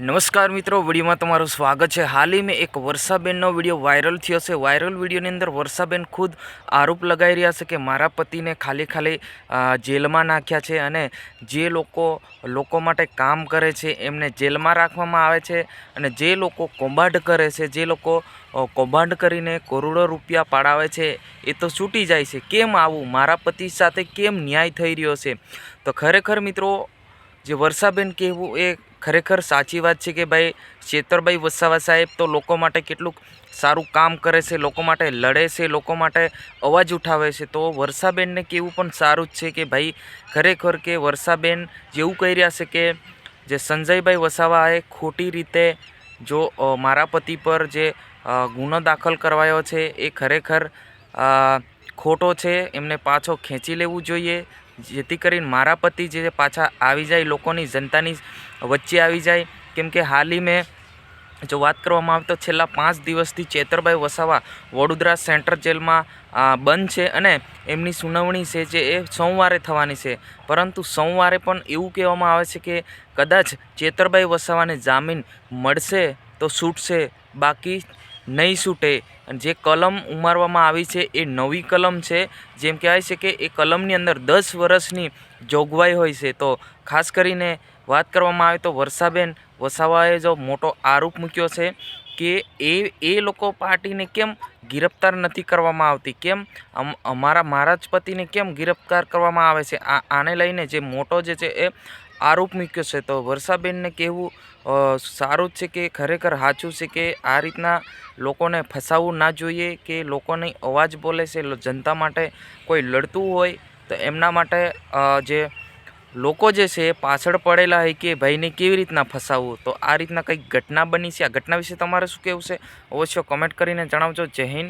નમસ્કાર મિત્રો, વિડીયોમાં તમારું સ્વાગત છે. હાલ મેં એક વર્ષાબેનનો વીડિયો વાયરલ થયો છે. વાયરલ વિડીયોની અંદર વર્ષાબેન ખુદ આરોપ લગાવી રહ્યા છે કે મારા પતિને ખાલી ખાલી જેલમાં નાખ્યા છે અને જે લોકો લોકો માટે કામ કરે છે એમને જેલમાં રાખવામાં આવે છે અને જે લોકો કૌભાંડ કરે છે, જે લોકો કૌભાંડ કરીને કરોડો રૂપિયા પાડાવે છે, એ તો છૂટી જાય છે. કેમ આવું? મારા પતિ સાથે કેમ ન્યાય થઈ રહ્યો છે? તો ખરેખર મિત્રો, જે વર્ષાબેન કહેવું એ ખરેખર સાચી વાત છે કે ભાઈ ચેતરભાઈ વસાવા સાહેબ તો લોકો માટે કેટલું સારું કામ કરે છે, લોકો માટે લડે છે, લોકો માટે અવાજ ઉઠાવે છે. તો વર્ષાબેનને કહેવું પણ સારું જ છે કે ભાઈ, ખરેખર કે વર્ષાબેન જેવું કહી રહ્યા છે કે, જે સંજયભાઈ વસાવાએ ખોટી રીતે જો મારા પતિ પર જે ગુનો દાખલ કરવાયો છે, એ ખરેખર ખોટો છે, એમને પાછો ખેંચી લેવું જોઈએ, જેથી કરીને મારા પતિ જે પાછા આવી જાય, લોકોની જનતાની વચ્ચે આવી જાય. કેમ કે હાલ મેં જો વાત કરવામાં આવે તો છેલ્લા પાંચ દિવસથી ચેતરભાઈ વસાવા વડોદરા સેન્ટ્રલ જેલમાં બંધ છે અને એમની સુનાવણી છે જે એ સોમવારે થવાની છે. પરંતુ સોમવારે પણ એવું કહેવામાં આવે છે કે કદાચ ચેતરભાઈ વસાવાને જામીન મળશે તો છૂટશે. બાકી નહીં છૂટે. અને જે કલમ ઉમારવામાં આવી છે એ નવી કલમ છે. જેમ કહેવાય છે કે એ કલમની અંદર દસ વર્ષની જોગવાઈ હોય છે. તો ખાસ કરીને વાત કરવામાં આવે તો વર્ષાબેન વસાવાએ જો મોટો આરોપ મૂક્યો છે કે એ એ લોકો પાર્ટીને કેમ ગિરફ્તાર નથી કરવામાં આવતી. કેમ? અમ- અમારા મારા પતિને કેમ ગિરફ્તાર કરવામાં આવે છે? આ, આને લઈને જે મોટો જે છે એ આરોપ મૂક્યો છે. તો વર્ષાબેનને કહેવું સારું છે કે ખરેખર સાચું છે કે આ રીતના લોકોને ફસાવવું ના જોઈએ, કે લોકોની અવાજ બોલે છે. જનતા માટે કોઈ લડતું હોય તો એમના માટે જે લોકો જે છે, પાછળ પડેલા હોય કે ભાઈને કેવી રીતના ફસાવવું? તો આ રીતના કંઈક ઘટના બની છે. આ ઘટના વિશે તમારે શું કહેવું છે? અવશ્ય કમેન્ટ કરીને જણાવજો. જય હિન્દ.